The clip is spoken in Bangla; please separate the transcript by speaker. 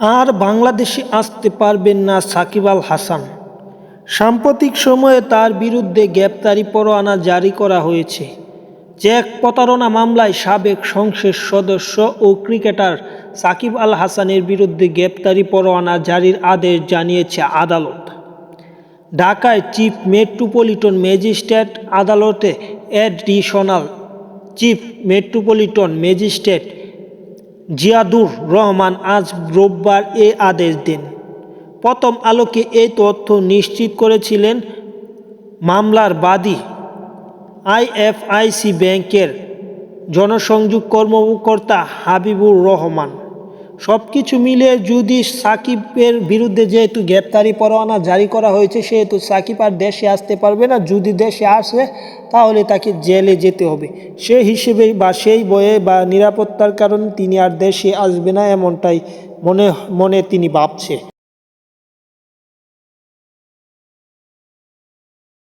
Speaker 1: আর বাংলাদেশে আসতে পারবেন না সাকিব আল হাসান। সাম্প্রতিক সময়ে তার বিরুদ্ধে গ্রেপ্তারি পরোয়ানা জারি করা হয়েছে। চেক প্রতারণা মামলায় সাবেক সংসদ সদস্য ও ক্রিকেটার সাকিব আল হাসানের বিরুদ্ধে গ্রেপ্তারি পরোয়ানা জারির আদেশ জানিয়েছে আদালত। ঢাকায় চিফ মেট্রোপলিটন ম্যাজিস্ট্রেট আদালতে additional chief metropolitan magistrate Ziadur Rahman আজ রোববার এ আদেশ দেন। প্রথম আলোকে এই তথ্য নিশ্চিত করেছিলেন মামলার বাদী আইএফআইসি ব্যাংকের জনসংযোগ কর্মকর্তা হাবিবুর রহমান। সব কিছু মিলে যদি সাকিবের বিরুদ্ধে যেহেতু গ্রেপ্তারি পরোয়ানা জারি করা হয়েছে, সেহেতু সাকিব আর দেশে আসতে পারবে না। যদি দেশে আসে, তাহলে তাকে জেলে যেতে হবে। সে হিসেবে বা সেই বয়ে বা নিরাপত্তার কারণে তিনি আর দেশে আসবে না, এমনটাই মনে মনে তিনি ভাবছে।